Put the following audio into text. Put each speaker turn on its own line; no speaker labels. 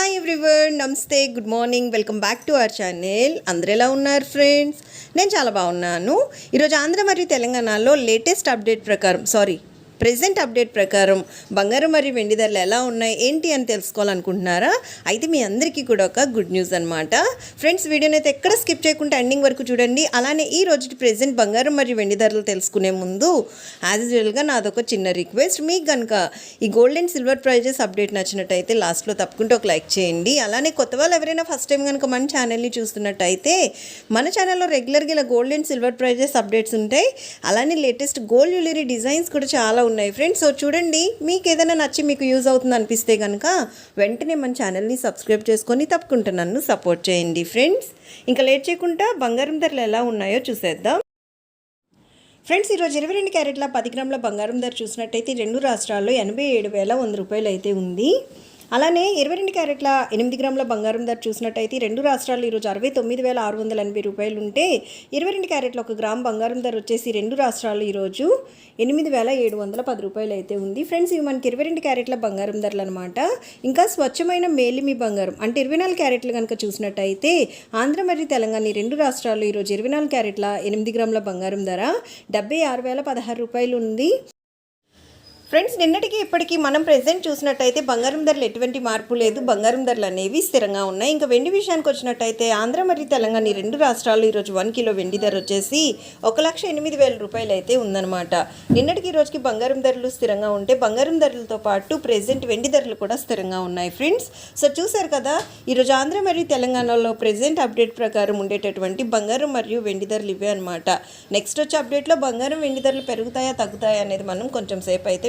Hi everyone నమస్తే good morning welcome back to our channel అందరు ఎలా ఉన్నారు ఫ్రెండ్స్ నేను చాలా బాగున్నాను. ఈరోజు ఆంధ్ర మరియు తెలంగాణలో లేటెస్ట్ అప్డేట్ ప్రకారం సారీ ప్రెజెంట్ అప్డేట్ ప్రకారం బంగారం మరియు వెండి ధరలు ఎలా ఉన్నాయి ఏంటి అని తెలుసుకోవాలనుకుంటున్నారా? అయితే మీ అందరికీ కూడా ఒక గుడ్ న్యూస్ అనమాట ఫ్రెండ్స్ వీడియోని అయితే ఎక్కడ స్కిప్ చేయకుండా ఎండింగ్ వరకు చూడండి. అలానే ఈ రోజు ప్రెజెంట్ బంగారం మరియు వెండి ధరలు తెలుసుకునే ముందు యాజ్ యూజువల్గా నాదొక చిన్న రిక్వెస్ట్ మీకు కనుక ఈ gold and silver prices update నచ్చినట్టయితే లాస్ట్లో తప్పకుండా ఒక లైక్ చేయండి. అలానే కొత్త వాళ్ళు ఎవరైనా ఫస్ట్ టైం కనుక మన ఛానల్ని చూస్తున్నట్టయితే మన ఛానల్లో రెగ్యులర్గా ఇలా gold and silver prices updates ఉంటాయి. అలానే లేటెస్ట్ గోల్డ్ జ్యువెలరీ డిజైన్స్ కూడా చాలా ఉన్నాయి. ఫ్రెండ్స్ సో చూడండి మీకు ఏదైనా నచ్చి మీకు యూజ్ అవుతుంది అనిపిస్తే కనుక వెంటనే మన ఛానల్ని సబ్స్క్రైబ్ చేసుకొని తప్పకుండా నన్ను సపోర్ట్ చేయండి. ఫ్రెండ్స్ ఇంకా లేట్ చేయకుండా బంగారం ధరలు ఎలా ఉన్నాయో చూసేద్దాం. ఫ్రెండ్స్ ఈరోజు ఇరవై రెండు క్యారెట్ల పది గ్రాముల బంగారం ధర చూసినట్టయితే రెండు రాష్ట్రాల్లో ఎనభై ఏడు వేల వంద రూపాయలు అయితే ఉంది. అలానే ఇరవై రెండు క్యారెట్ల ఎనిమిది గ్రాముల బంగారం ధర చూసినట్టయితే రెండు రాష్ట్రాలు ఈరోజు అరవై తొమ్మిది వేల ఆరు వందల ఎనభై రూపాయలు ఉంటే ఇరవై రెండు క్యారెట్ల ఒక గ్రామ్ బంగారం ధర వచ్చేసి రెండు రాష్ట్రాలు ఈరోజు ఎనిమిది వేల ఏడు వందల పది రూపాయలు అయితే ఉంది. ఫ్రెండ్స్ ఇవి మనకి ఇరవై రెండు క్యారెట్ల బంగారం ధరలు అనమాట ఇంకా స్వచ్ఛమైన మేలిమి బంగారం అంటే ఇరవై నాలుగు క్యారెట్లు కనుక చూసినట్టయితే ఆంధ్ర మరియు తెలంగాణ రెండు రాష్ట్రాల్లో ఈరోజు ఇరవై నాలుగు క్యారెట్ల ఎనిమిది గ్రాముల బంగారం ధర డెబ్బై ఆరు వేల పదహారు రూపాయలు ఉంది ఫ్రెండ్స్ నిన్నటికి ఇప్పటికీ మనం ప్రెసెంట్ చూసినట్టయితే బంగారం ధరలు ఎటువంటి మార్పు లేదు. బంగారం ధరలు అనేవి స్థిరంగా ఉన్నాయి. ఇంకా వెండి విషయానికి వచ్చినట్టయితే ఆంధ్ర మరియు తెలంగాణ ఈ రెండు రాష్ట్రాలు ఈరోజు వన్ కిలో వెండి ధర వచ్చేసి ఒక లక్ష ఎనిమిది వేల రూపాయలు అయితే ఉందన్నమాట. నిన్నటికి ఈ రోజుకి బంగారం ధరలు స్థిరంగా ఉంటే బంగారం ధరలతో పాటు ప్రెసెంట్ వెండి ధరలు కూడా స్థిరంగా ఉన్నాయి ఫ్రెండ్స్. సో చూసారు కదా ఈరోజు ఆంధ్ర మరియు తెలంగాణలో ప్రెసెంట్ అప్డేట్ ప్రకారం ఉండేటటువంటి బంగారం మరియు వెండి ధరలు ఇవే అనమాట నెక్స్ట్ వచ్చే అప్డేట్లో బంగారం వెండి ధరలు పెరుగుతాయా తగ్గుతాయా అనేది మనం కొంచెం సేపు అయితే